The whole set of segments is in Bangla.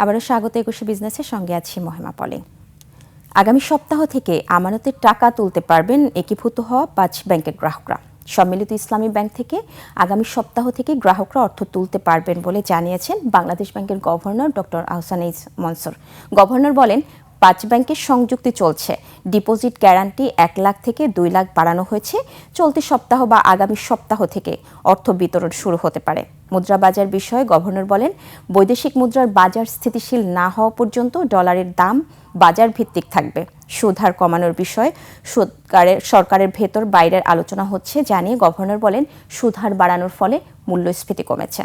আবারও স্বাগত একুশে বিজনেসের সঙ্গে আছি মহিমা পলে। আগামী সপ্তাহ থেকে আমানতের টাকা তুলতে পারবেন একীভূত হওয়া পাঁচ ব্যাংকের গ্রাহকরা। সম্মিলিত ইসলামী ব্যাংক থেকে আগামী সপ্তাহ থেকে গ্রাহকরা অর্থ তুলতে পারবেন বলে জানিয়েছেন বাংলাদেশ ব্যাংকের governor doctor Ahsan H Mansur. Governor বলেন, পাঁচ ব্যাংকের সংযুক্তি চলছে। ডিপোজিট গ্যারান্টি এক লাখ থেকে দুই লাখ বাড়ানো হয়েছে। চলতি সপ্তাহ বা আগামী সপ্তাহ থেকে অর্থ বিতরণ শুরু হতে পারে। মুদ্রা বাজার বিষয়ে গভর্নর বলেন, বৈদেশিক মুদ্রার বাজার স্থিতিশীল না হওয়া পর্যন্ত ডলারের দাম বাজার ভিত্তিক থাকবে। সুদ হার কমানোর বিষয়ে সরকারের সরকারের ভেতর বাইরের আলোচনা হচ্ছে, জানিয়ে গভর্নর বলেন, সুদ হার বাড়ানোর ফলে মূল্যস্ফীতি কমেছে।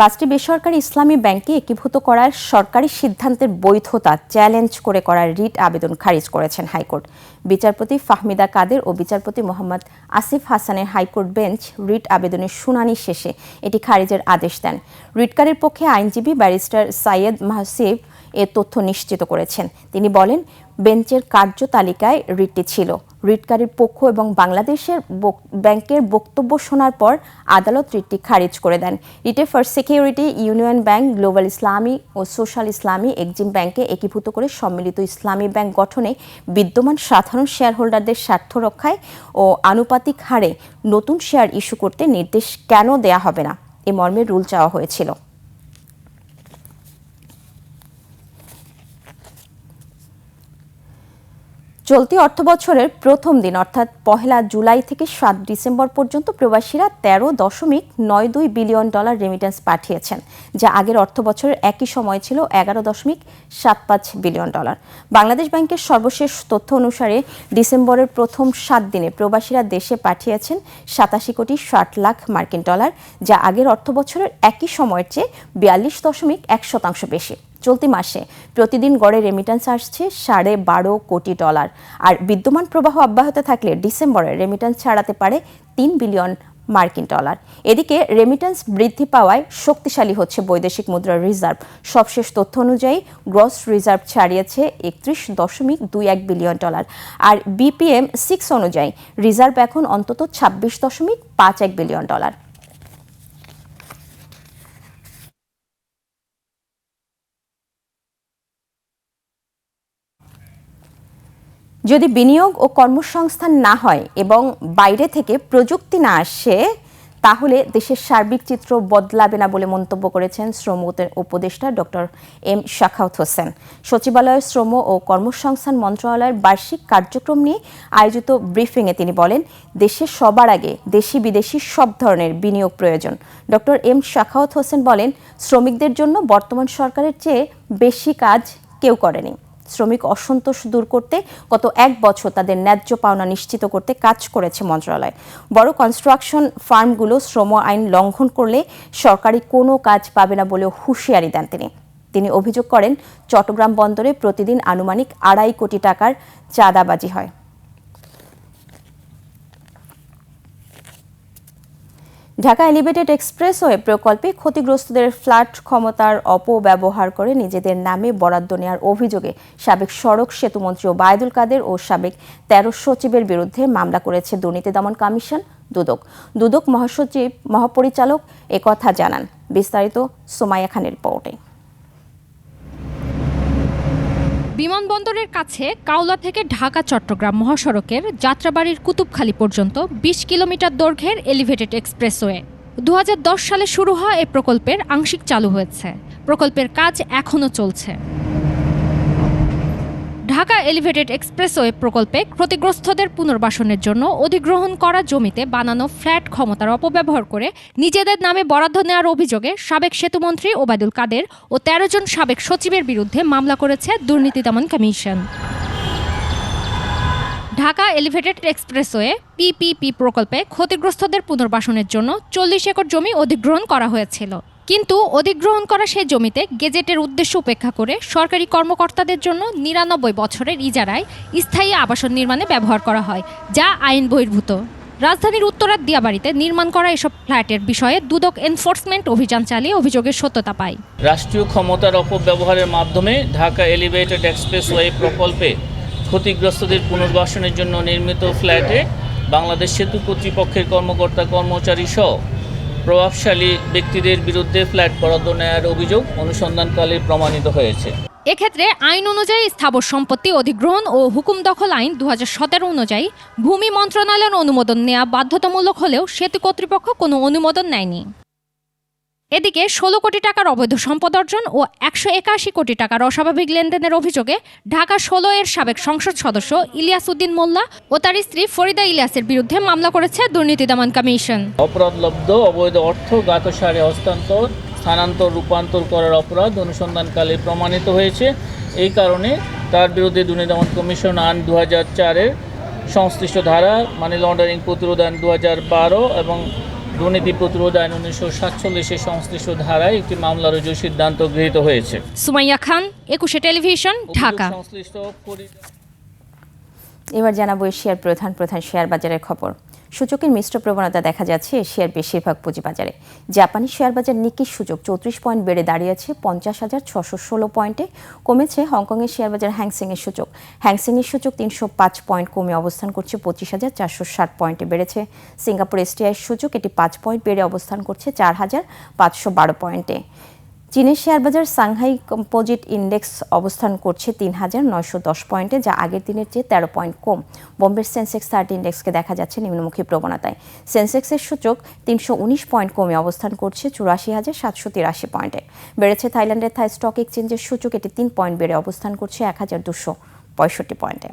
পাঁচটি বেসরকারি ইসলামী ব্যাংকে একীভূত করার সরকারি সিদ্ধান্তের বৈধতা চ্যালেঞ্জ করে করার রিট আবেদন খারিজ করেছেন হাইকোর্ট। বিচারপতি ফাহমিদা কাদের ও বিচারপতি মোহাম্মদ আসিফ হাসানের হাইকোর্ট বেঞ্চ রিট আবেদনের শুনানি শেষে এটি খারিজের আদেশ দেন। রিটকারের পক্ষে আইনজীবী ব্যারিস্টার সাইয়েদ মাহসিব এ তথ্য নিশ্চিত করেছেন। তিনি বলেন, বেঞ্চের কার্য তালিকায় রিটটি ছিল। রিটকারীর পক্ষ এবং বাংলাদেশের ব্যাংকের বক্তব্য শোনার পর আদালত রিটটি খারিজ করে দেন। রিটে first security union bank, global Islami ও সোশ্যাল ইসলামী এক্সিম ব্যাংকে একীভূত করে সম্মিলিত ইসলামী ব্যাংক গঠনে বিদ্যমান সাধারণ শেয়ার হোল্ডারদের স্বার্থ রক্ষায় ও আনুপাতিক হারে নতুন শেয়ার ইস্যু করতে নির্দেশ কেন দেয়া হবে না? এ মর্মে রুল চাওয়া হয়েছিল। চলতি অর্থবছরের প্রথম দিন, অর্থাৎ পহেলা জুলাই থেকে সাত ডিসেম্বর পর্যন্ত প্রবাসীরা তেরো দশমিক নয় দুই বিলিয়ন ডলার রেমিটেন্স পাঠিয়েছেন, যা আগের অর্থবছরের একই সময় ছিল এগারো দশমিক সাত পাঁচ বিলিয়ন ডলার। বাংলাদেশ ব্যাংকের সর্বশেষ তথ্য অনুসারে ডিসেম্বরের প্রথম সাত দিনে প্রবাসীরা দেশে পাঠিয়েছেন সাতাশি কোটি ষাট লাখ মার্কিন ডলার, যা আগের অর্থবছরের একই সময়ের চেয়ে বিয়াল্লিশ দশমিক এক শতাংশ বেশি। চলতি মাসে প্রতিদিন গড়ে রেমিটেন্স আসছে সাড়ে বারো কোটি ডলার আর বিদ্যমান প্রবাহ অব্যাহত থাকলে ডিসেম্বরে রেমিটেন্স ছাড়াতে পারে তিন বিলিয়ন মার্কিন ডলার এদিকে রেমিটেন্স বৃদ্ধি পাওয়ায় শক্তিশালী হচ্ছে বৈদেশিক মুদ্রার রিজার্ভ সবশেষ তথ্য অনুযায়ী গ্রস রিজার্ভ ছাড়িয়েছে একত্রিশ দশমিক দুই এক বিলিয়ন ডলার আর বিপিএম সিক্স অনুযায়ী রিজার্ভ এখন অন্তত ছাব্বিশ দশমিক পাঁচ এক বিলিয়ন ডলার যদি বিনিয়োগ ও কর্মসংস্থান না হয় এবং বাইরে থেকে প্রযুক্তি না আসে, তাহলে দেশের সার্বিক চিত্র বদলাবে না বলে মন্তব্য করেছেন শ্রম উপদেষ্টা ডক্টর এম শাখাউত হোসেন। সচিবালয়ের শ্রম ও কর্মসংস্থান মন্ত্রণালয়ের বার্ষিক কার্যক্রম নিয়ে আয়োজিত ব্রিফিংয়ে তিনি বলেন, দেশে সবার আগে দেশি বিদেশি সব ধরনের বিনিয়োগ প্রয়োজন। ডক্টর এম শাখাউত হোসেন বলেন, শ্রমিকদের জন্য বর্তমান সরকারের চেয়ে বেশি কাজ কেউ করেনি। শ্রমিক অসন্তোষ দূর করতে গত এক বছর তাদের ন্যায্য পাওনা নিশ্চিত করতে কাজ করেছে মন্ত্রণালয়। বড় কনস্ট্রাকশন ফার্মগুলো শ্রম আইন লঙ্ঘন করলে সরকারি কোনো কাজ পাবে না বলেও হুঁশিয়ারি দেন তিনি। তিনি অভিযোগ করেন, চট্টগ্রাম বন্দরে প্রতিদিন আনুমানিক আড়াই কোটি টাকার চাঁদাবাজি হয়। ঢাকা এলিভেটেড এক্সপ্রেসওয়ে প্রকল্পে ক্ষতিগ্রস্তদের ফ্ল্যাট ক্ষমতার অপব্যবহার করে নিজেদের নামে বরাদ্দ নেওয়ার অভিযোগে সাবেক সড়ক সেতুমন্ত্রী ওবায়দুল কাদের ও সাবেক তেরো সচিবের বিরুদ্ধে মামলা করেছে দুর্নীতি দমন কমিশন, দুদক। দুদক মহাসচিব, মহাপরিচালক একথা জানান। বিস্তারিত সোমাইয়া খানের রিপোর্টে। বিমানবন্দরের কাছে কাউলা থেকে ঢাকা, চট্টগ্রাম মহাসড়কের যাত্রাবাড়ির কুতুবখালী পর্যন্ত ২০ কিলোমিটার দৈর্ঘ্যের এলিভেটেড এক্সপ্রেসওয়ে। দু হাজার দশ সালে শুরু হওয়া এ প্রকল্পের আংশিক চালু হয়েছে। প্রকল্পের কাজ এখনও চলছে। ঢাকা এলিভেটেড এক্সপ্রেসওয়ে প্রকল্পে ক্ষতিগ্রস্তদের পুনর্বাসনের জন্য অধিগ্রহণ করা জমিতে বানানো ফ্ল্যাট ক্ষমতার অপব্যবহার করে নিজেদের নামে বরাদ্দ নেওয়ার অভিযোগে সাবেক সেতুমন্ত্রী ওবায়দুল কাদের ও তেরো জন সাবেক সচিবের বিরুদ্ধে মামলা করেছে দুর্নীতি দমন commission. Dhaka elevated expressway P P P প্রকল্পে ক্ষতিগ্রস্তদের পুনর্বাসনের জন্য চল্লিশ একর জমি অধিগ্রহণ করা হয়েছিল। কিন্তু অধিগ্রহণ করা সেই জমিতে গেজেটের উদ্দেশ্য উপেক্ষা করে সরকারি কর্মকর্তাদের জন্য নিরানব্বই বছরের ইজারায় স্থায়ী আবাসন নির্মাণে ব্যবহার করা হয়, যা আইন বহির্ভূত। রাজধানীর উত্তরার দিয়াবাড়িতে নির্মাণ করা এসব ফ্ল্যাটের বিষয়ে দুদক এনফোর্সমেন্ট অভিযান চালিয়ে অভিযোগের সত্যতা পায়। রাষ্ট্রীয় ক্ষমতার অপব্যবহারের মাধ্যমে ঢাকা এলিভেটেড এক্সপ্রেসওয়ে প্রকল্পে ক্ষতিগ্রস্তদের পুনর্বাসনের জন্য নির্মিত ফ্ল্যাটে বাংলাদেশ সেতু কর্তৃপক্ষের কর্মকর্তা কর্মচারী সহ প্রভাবশালী ব্যক্তিদের বিরুদ্ধে ফ্ল্যাট বরাদ্দ নেয়ার অভিযোগ অনুসন্ধানকালে প্রমাণিত হয়েছে। এক্ষেত্রে আইন অনুযায়ী স্থাবর সম্পত্তি অধিগ্রহণ ও হুকুম দখল আইন দু হাজার সতেরো অনুযায়ী ভূমি মন্ত্রণালয়ের অনুমোদন নেওয়া বাধ্যতামূলক হলেও সেতু কর্তৃপক্ষ কোনো অনুমোদন নেয়নি। এদিকে ষোলো কোটি টাকার অবৈধ সম্পদ অর্জন ও একশো একাশি কোটি টাকার অস্বাভাবিক লেনদেনের অভিযোগে ঢাকা ষোলো এর সাবেক সংসদ সদস্য ইলিয়াস উদ্দিন মোল্লা ও তার স্ত্রী ফরিদা ইলিয়াসের বিরুদ্ধে মামলা করেছে দুর্নীতি দমন কমিশন। অপরাধলব্ধ অবৈধ অর্থ গাতসারে হস্তান্তর, স্থানান্তর, রূপান্তর করার অপরাধ অনুসন্ধানকালে প্রমাণিত হয়েছে। এই কারণে তার বিরুদ্ধে দুর্নীতি দমন কমিশন আইন দু হাজার চারের সংশ্লিষ্ট ধারা মানি লন্ডারিং প্রতিরোধ আইন দু হাজার বারো এবং দুর্নীতি প্রতিরোধ আইন উনিশশো সাতচল্লিশের সংশ্লিষ্ট ধারায় একটি মামলা রুজুর সিদ্ধান্ত গৃহীত হয়েছে। সুমাইয়া খান একুশে টেলিভিশন ঢাকা। সংশ্লিষ্ট এবার জানাব এশিয়ার প্রধান প্রধান শেয়ার বাজারের খবর। সূচকের মিশ্র প্রবণতা দেখা যাচ্ছে এশিয়ার বেশিরভাগ পুঁজিবাজারে। জাপানি শেয়ার বাজার নিকি সূচক চৌত্রিশ পয়েন্ট বেড়ে দাঁড়িয়েছে, পঞ্চাশ হাজার ছশো ষোলো পয়েন্টে কমেছে হংকংয়ের শেয়ার বাজার হ্যাংসেংয়ের সূচক। হ্যাংসেংয়ের সূচক তিনশো পাঁচ পয়েন্ট কমে অবস্থান করছে, পঁচিশ হাজার চারশো ষাট পয়েন্টে বেড়েছে। সিঙ্গাপুর এসটিআইয়ের সূচক এটি পাঁচ পয়েন্ট বেড়ে অবস্থান করছে, চার হাজার পাঁচশো বারো পয়েন্টে। চীনের শেয়ার বাজার সাংহাই কম্পোজিট ইন্ডেক্স অবস্থান করছে তিন হাজার নয়শো দশ পয়েন্টে, যা আগের দিনের চেয়ে তেরো পয়েন্ট কম। বোম্বের সেন্সেক্স থার্টি ইন্ডেক্সকে দেখা যাচ্ছে নিম্নমুখী প্রবণতায়। সেন্সেক্সের সূচক তিনশো উনিশ পয়েন্ট কমে অবস্থান করছে চুরাশি হাজার সাতশো তিরাশি পয়েন্টে। বেড়েছে থাইল্যান্ডের থাই স্টক এক্সচেঞ্জের সূচক, এটি তিন পয়েন্ট বেড়ে অবস্থান করছে এক হাজার দুশো পঁয়ষট্টি পয়েন্টে।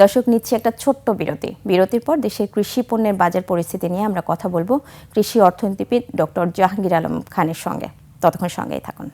দর্শক, নিচ্ছে একটা ছোট্ট বিরতি। বিরতির পর দেশের কৃষি পণ্যের বাজার পরিস্থিতি নিয়ে আমরা কথা বলব কৃষি অর্থনীতিবিদ ডক্টর জাহাঙ্গীর আলম খানের সঙ্গে। ততক্ষণ সঙ্গেই থাকুন।